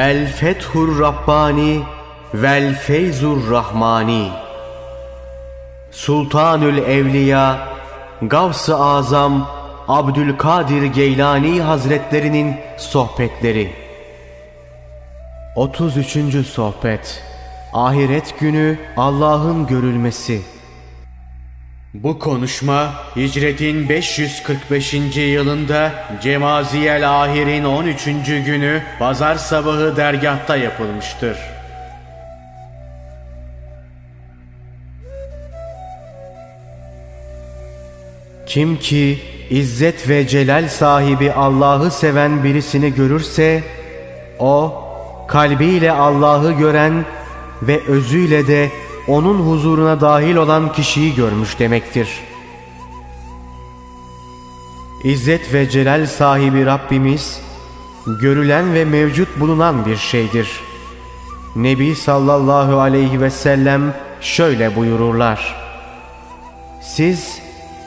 El Fethur Rabbani Vel Feyzur Rahmani. Sultanül Evliya Gavs-ı Azam Abdülkadir Geylani Hazretlerinin sohbetleri. 33. sohbet. Ahiret günü Allah'ın görülmesi bu konuşma hicretin 545. yılında Cemaziyel Ahir'in 13. günü pazar sabahı dergahta yapılmıştır. Kim ki İzzet ve celal sahibi Allah'ı seven birisini görürse, o kalbiyle Allah'ı gören ve özüyle de onun huzuruna dahil olan kişiyi görmüş demektir. İzzet ve celal sahibi Rabbimiz, görülen ve mevcut bulunan bir şeydir. Nebi sallallahu aleyhi ve sellem şöyle buyururlar. Siz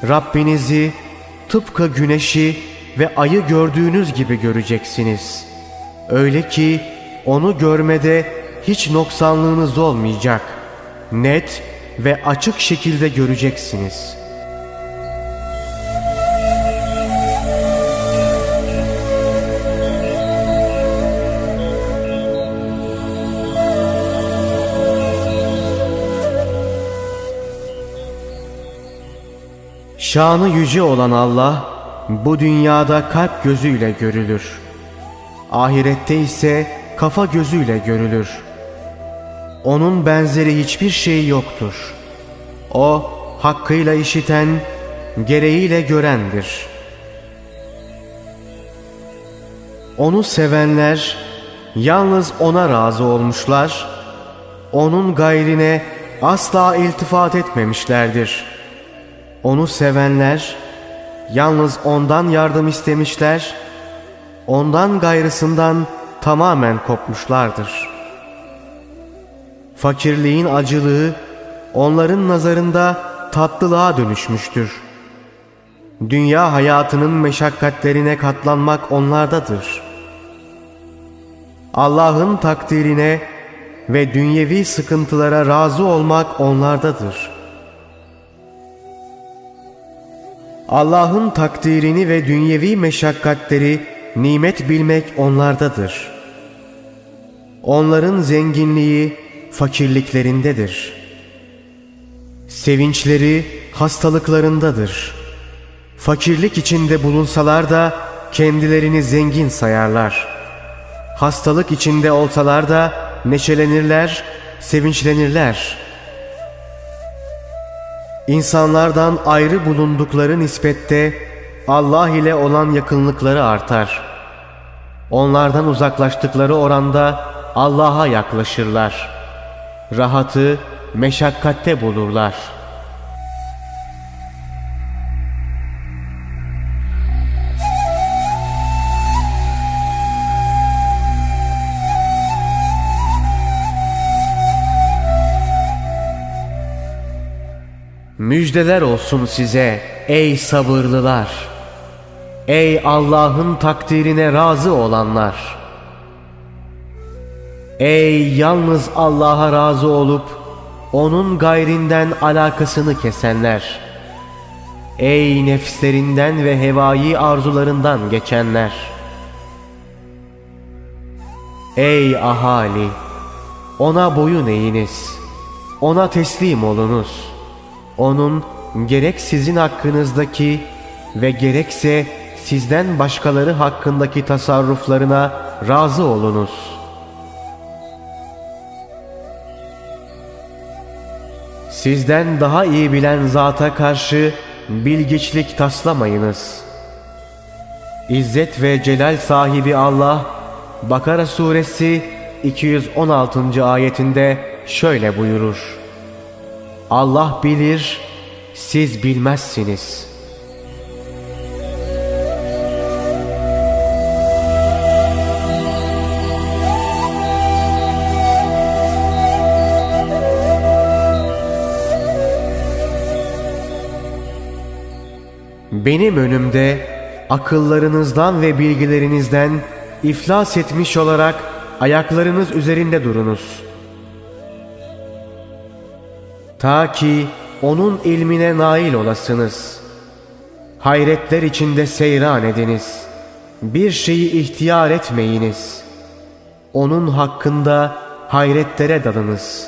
Rabbinizi tıpkı güneşi ve ayı gördüğünüz gibi göreceksiniz. Öyle ki onu görmede hiç noksanlığınız olmayacak. Net ve açık şekilde göreceksiniz. Şanı yüce olan Allah bu dünyada kalp gözüyle görülür. Ahirette ise kafa gözüyle görülür. Onun benzeri hiçbir şey yoktur. O hakkıyla işiten, gereğiyle görendir. Onu sevenler yalnız ona razı olmuşlar, onun gayrine asla iltifat etmemişlerdir.'' Onu sevenler yalnız ondan yardım istemişler, ondan gayrısından tamamen kopmuşlardır. Fakirliğin acılığı onların nazarında tatlılığa dönüşmüştür. Dünya hayatının meşakkatlerine katlanmak onlardadır. Allah'ın takdirine ve dünyevi sıkıntılara razı olmak onlardadır.'' Allah'ın takdirini ve dünyevi meşakkatleri nimet bilmek onlardadır. Onların zenginliği fakirliklerindedir. Sevinçleri hastalıklarındadır. Fakirlik içinde bulunsalar da kendilerini zengin sayarlar. Hastalık içinde olsalar da neşelenirler, sevinçlenirler.'' İnsanlardan ayrı bulundukları nispette Allah ile olan yakınlıkları artar. Onlardan uzaklaştıkları oranda Allah'a yaklaşırlar. Rahatı meşakkatte bulurlar.'' Müjdeler olsun size ey sabırlılar. Ey Allah'ın takdirine razı olanlar. Ey yalnız Allah'a razı olup onun gayrinden alakasını kesenler. Ey nefslerinden ve hevai arzularından geçenler. Ey ahali! Ona boyun eğiniz. Ona teslim olunuz.'' Onun gerek sizin hakkınızdaki ve gerekse sizden başkaları hakkındaki tasarruflarına razı olunuz. Sizden daha iyi bilen zata karşı bilgiçlik taslamayınız. İzzet ve celal sahibi Allah Bakara suresi 216. ayetinde şöyle buyurur. Allah bilir, siz bilmezsiniz. Benim önümde akıllarınızdan ve bilgilerinizden iflas etmiş olarak ayaklarınız üzerinde durunuz. Ta ki onun ilmine nail olasınız. Hayretler içinde seyran ediniz. Bir şeyi ihtiyar etmeyiniz. Onun hakkında hayretlere dalınız.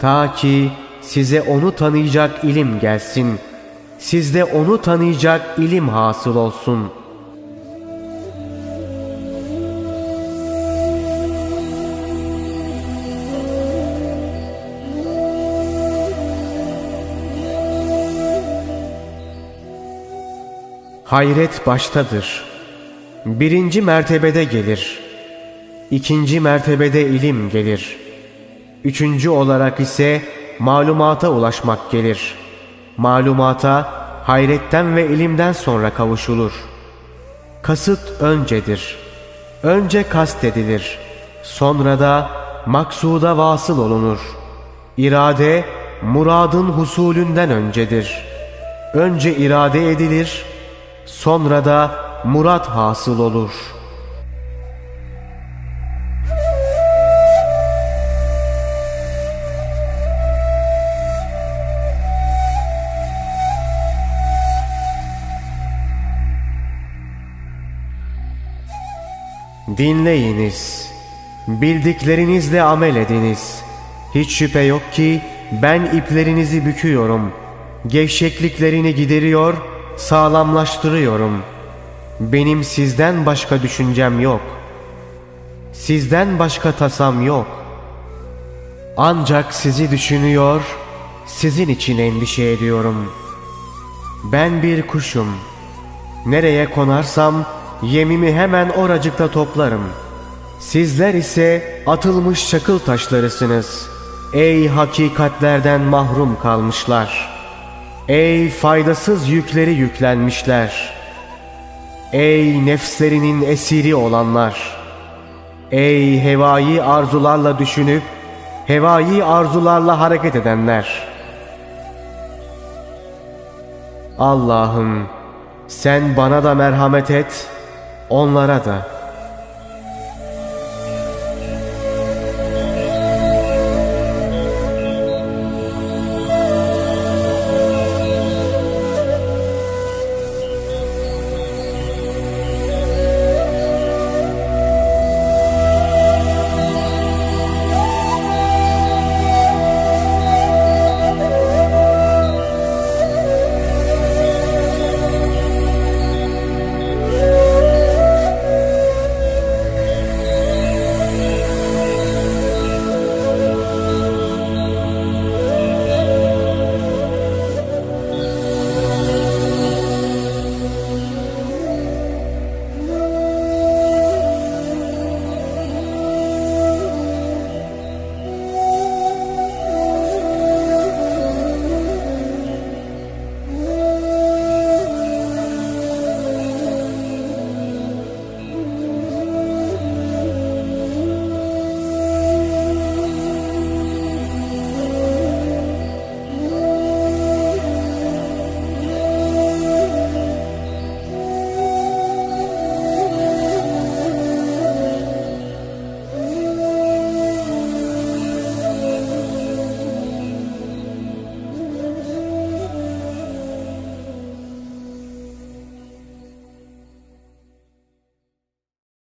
Ta ki size onu tanıyacak ilim gelsin. Sizde onu tanıyacak ilim hasıl olsun.'' Hayret baştadır. Birinci mertebede gelir. İkinci mertebede ilim gelir. Üçüncü olarak ise malumata ulaşmak gelir. Malumata hayretten ve ilimden sonra kavuşulur. Kasıt öncedir. Önce kast edilir. Sonra da maksuda vasıl olunur. İrade muradın husulünden öncedir. Önce irade edilir, sonra da murat hasıl olur. Dinleyiniz, bildiklerinizle amel ediniz. Hiç şüphe yok ki ben iplerinizi büküyorum, gevşekliklerini gideriyor, sağlamlaştırıyorum. Benim sizden başka düşüncem yok. Sizden başka tasam yok. Ancak sizi düşünüyor, sizin için endişe ediyorum. Ben bir kuşum. Nereye konarsam yemimi hemen oracıkta toplarım. Sizler ise atılmış çakıl taşlarısınız. Ey hakikatlerden mahrum kalmışlar. Ey faydasız yükleri yüklenmişler. Ey nefslerinin esiri olanlar. Ey hevai arzularla düşünüp hevai arzularla hareket edenler. Allah'ım sen bana da merhamet et, onlara da.